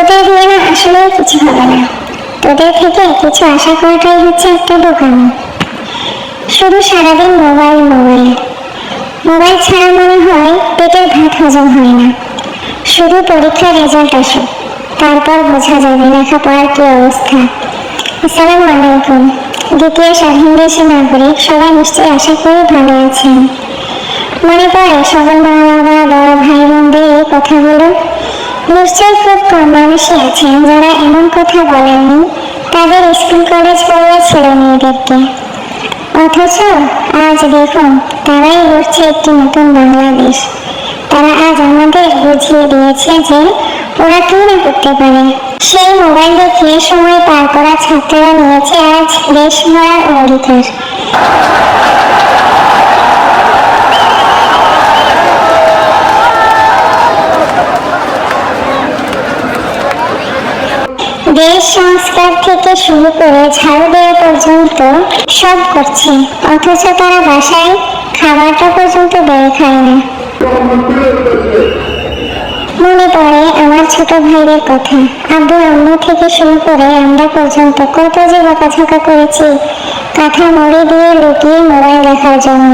তোদের দিয়ে না আসলে কিছু হবে না তোদের থেকে কিছু আশা করাটাই হচ্ছে একটা বোকামি শুধু সারাদিন মোবাইল মোবাইল। মোবাইল ছাড়া মনে হয় পেটের ভাত হজম হয় না। শুধু পরীক্ষার রেজাল্ট আসুক তারপর বোঝা যাবে লেখাপড়ার কি অবস্থা। আসসালামু আলাইকুম। দ্বিতীয় স্বাধীন দেশের নাগরিক সবাই নিশ্চয়ই আশা করি ভালো আছেন। মনে পড়ে সকল বাবা বড় ভাই বোনদের এই কথাগুলো নিশ্চয়ই খুব কম মানুষই আছেন যারা এমন কথা বলেননি, তাদের স্কুল কলেজ পড়ুয়া ছেলে মেয়েদেরকে। অথচ আজ দেখুন, তারাই গড়ছে একটি নতুন বাংলাদেশ। তারা আজ আমাদের বুঝিয়ে দিয়েছে যে ওরা কি না করতে পারে। সেই মোবাইল দেখিয়ে সময় পার করা ছাত্ররা নিয়েছে আজ দেশ গড়ার অঙ্গীকার। সংস্কার থেকে শুরু করে ঝাড়ু দেওয়া পর্যন্ত সব করছে। অথচ তারা বাসায় খাবারটা পর্যন্ত বেড়ে খায় না মনে পড়ে আমার ছোট ভাইয়ের কথা। আব্বু আম্মু থেকে শুরু করে আমরা পর্যন্ত কত যে বকাঝকা করেছি, কাঁথা মুড়ি দিয়ে লুকিয়ে মোবাইল দেখার জন্য।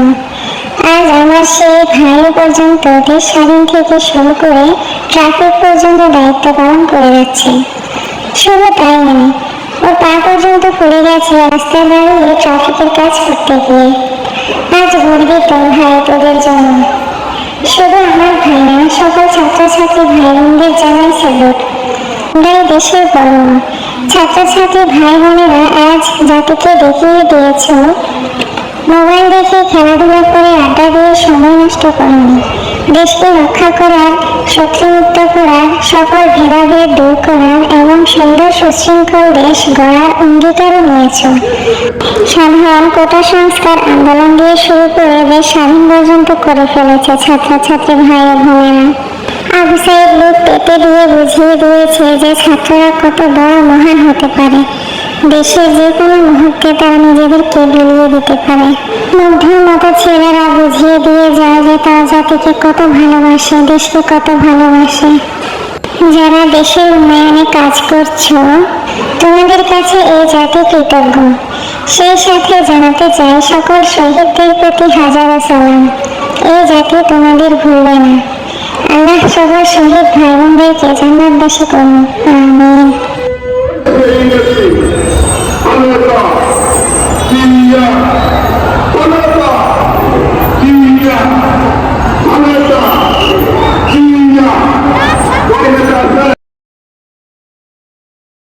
আজ আমার সেই ভাই পর্যন্ত দেশ স্বাধীন থেকে শুরু করে ট্রাফিক পর্যন্ত দায়িত্ব পালন করে যাচ্ছে। শুধু তাই নয় ও পা পর্যন্ত পড়ে গেছে রাস্তায় দাঁড়িয়ে ট্রাফিকের কাজ করতে গিয়ে। আজ গর্বিত ভাই তোদের জন্য। শুধু আমার ভাই না, সকল ছাত্রছাত্রী ভাই বোনদের জানাই স্যালুট আমরাই দেশের গর্ব ছাত্রছাত্রী ভাই বোনেরা আজ জাতিকে দেখিয়ে দিয়েছ মোবাইল দেখে খেলাধুলা করে আড্ডা দিয়ে সময় নষ্ট করেনি। দেশকে রক্ষা করার, শত্রুমুক্ত করার, সকল ভেদাভেদ দূর করার এবং সুন্দর সুশৃঙ্খল দেশ গড়ার অঙ্গীকারও নিয়েছ সাধারণ কোটা সংস্কার আন্দোলন দিয়ে শুরু করে দেশ স্বাধীন পর্যন্ত করে ফেলেছে ছাত্রছাত্রী ভাই ও বোনেরা। আবু সাইদ লোক পেতে দিয়ে বুঝিয়ে দিয়েছে যে ছাত্ররা কত বড় মহান হতে পারে। দেশের যে কোনো মুহূর্তে তারা নিজেদেরকে বিলিয়ে দিতে পারে। মুগ্ধের মতো ছেলেরা বুঝিয়ে দিয়ে যায় যে তারা জাতিকে কত ভালোবাসে, দেশকে কত ভালোবাসে। যারা দেশের উন্নয়নে কাজ করছ, তোমাদের কাছে এই জাতি কৃতজ্ঞ। সেই সাথে জানাতে চাই সকল শহীদদের প্রতি হাজারো সালাম। এই জাতি তোমাদের ভুলবে না। আল্লাহ সকল শহীদ ভাই বোনদেরকে জান্নাতবাসী করুন। Garcia.